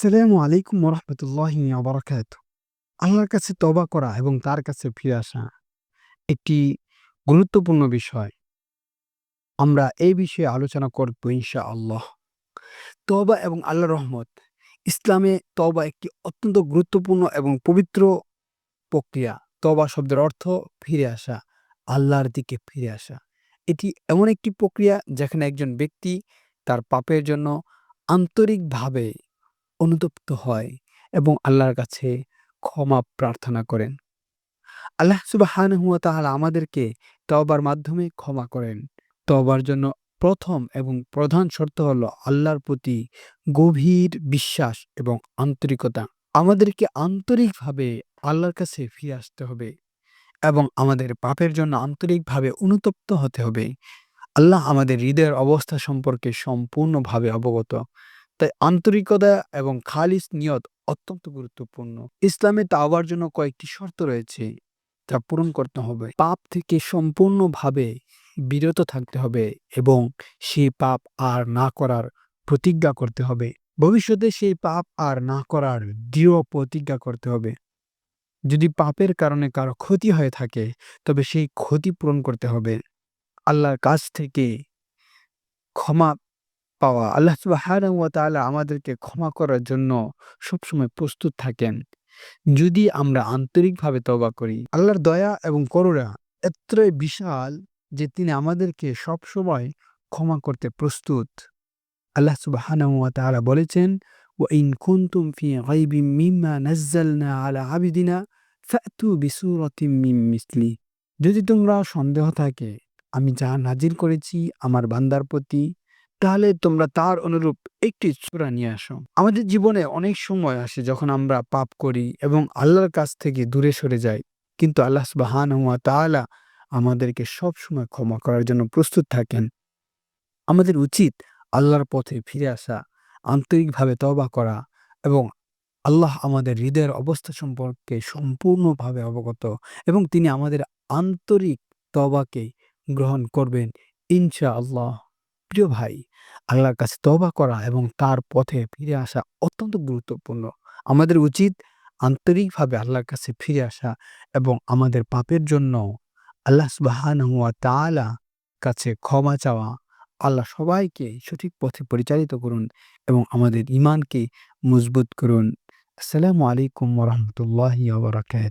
আসসালামু আলাইকুম রহমতুল্লাহ বারাকাত আল্লাহর কাছে তবা করা এবং তার কাছে ফিরে আসা একটি গুরুত্বপূর্ণ বিষয়। আমরা এই বিষয়ে আলোচনা করব ইনশা আল্লাহ তবা এবং আল্লাহ রহমত, ইসলামে তবা একটি অত্যন্ত গুরুত্বপূর্ণ এবং পবিত্র প্রক্রিয়া। তবা শব্দের অর্থ ফিরে আসা, আল্লাহর দিকে ফিরে আসা। এটি এমন একটি প্রক্রিয়া যেখানে একজন ব্যক্তি তার পাপের জন্য আন্তরিকভাবে অনুতপ্ত হয় এবং আল্লাহর কাছে ক্ষমা প্রার্থনা করেন। আল্লাহ সুবাহান হুয়া তাহলে আমাদেরকে তবার মাধ্যমে ক্ষমা করেন। তবার জন্য প্রথম এবং প্রধান শর্ত হলো আল্লাহর প্রতি গভীর বিশ্বাস এবং আন্তরিকতা। আমাদেরকে আন্তরিকভাবে আল্লাহর কাছে ফিরে আসতে হবে এবং আমাদের পাপের জন্য আন্তরিকভাবে অনুতপ্ত হতে হবে। আল্লাহ আমাদের হৃদয়ের অবস্থা সম্পর্কে সম্পূর্ণভাবে অবগত। তাই আন্তরিকতা এবং খালিস নিয়ত অত্যন্ত গুরুত্বপূর্ণ। ইসলামে তাওবার জন্য কয়েকটি শর্ত রয়েছে যা পূরণ করতে হবে। পাপ থেকে সম্পূর্ণভাবে বিরত থাকতে হবে এবং সেই পাপ আর না করার প্রতিজ্ঞা করতে হবে। ভবিষ্যতে সেই পাপ আর না করার দৃঢ় প্রতিজ্ঞা করতে হবে। যদি পাপের কারণে কারও ক্ষতি হয়ে থাকে, তবে সেই ক্ষতি পূরণ করতে হবে। আল্লাহর কাছ থেকে ক্ষমা পাওয়া আল্লাহ সুবহানাহু ওয়া তাআলা আমাদেরকে ক্ষমা করার জন্য সবসময় প্রস্তুত থাকেন যদি আমরা আন্তরিকভাবে তওবা করি আল্লাহর দয়া এবং করুণা এতই বিশাল যে তিনি আমাদেরকে সবসময় ক্ষমা করতে প্রস্তুত আল্লাহ সুবহানাহু ওয়া তাআলা বলেছেন وإن كنتم في غيب مما نزلنا على عبدنا فأتوا بسورة من مثله যদি তোমরা সন্দেহ থাকে আমি যা নাজিল করেছি আমার বান্দার প্রতি তাহলে তোমরা তার অনুরূপ একটি সূরা নিয়ে আসো। আমাদের জীবনে অনেক সময় আসে যখন আমরা পাপ করি এবং আল্লাহর কাছ থেকে দূরে সরে যাই। কিন্তু আল্লাহ সুবহানাহু ওয়া তাআলা আমাদেরকে সব সময় ক্ষমা করার জন্য প্রস্তুত থাকেন। আমাদের উচিত আল্লাহর পথে ফিরে আসা, আন্তরিকভাবে তবা করা এবং আল্লাহ আমাদের হৃদয়ের অবস্থা সম্পর্কে সম্পূর্ণভাবে অবগত এবং তিনি আমাদের আন্তরিক তবাকে গ্রহণ করবেন ইনশা আল্লাহ প্রিয় ভাই, আল্লাহর কাছে তবা করা এবং তার পথে ফিরে আসা অত্যন্ত গুরুত্বপূর্ণ। আমাদের উচিত আন্তরিকভাবে আল্লাহর কাছে ফিরে আসা এবং আমাদের পাপের জন্য আল্লাহ সুবহানাহু ওয়া তাআলা কাছে ক্ষমা চাওয়া। আল্লাহ সবাইকে সঠিক পথে পরিচালিত করুন এবং আমাদের ইমানকে মজবুত করুন। আসসালামু আলাইকুম ওয়া রাহমাতুল্লাহি ওয়া বারাকাতুহু।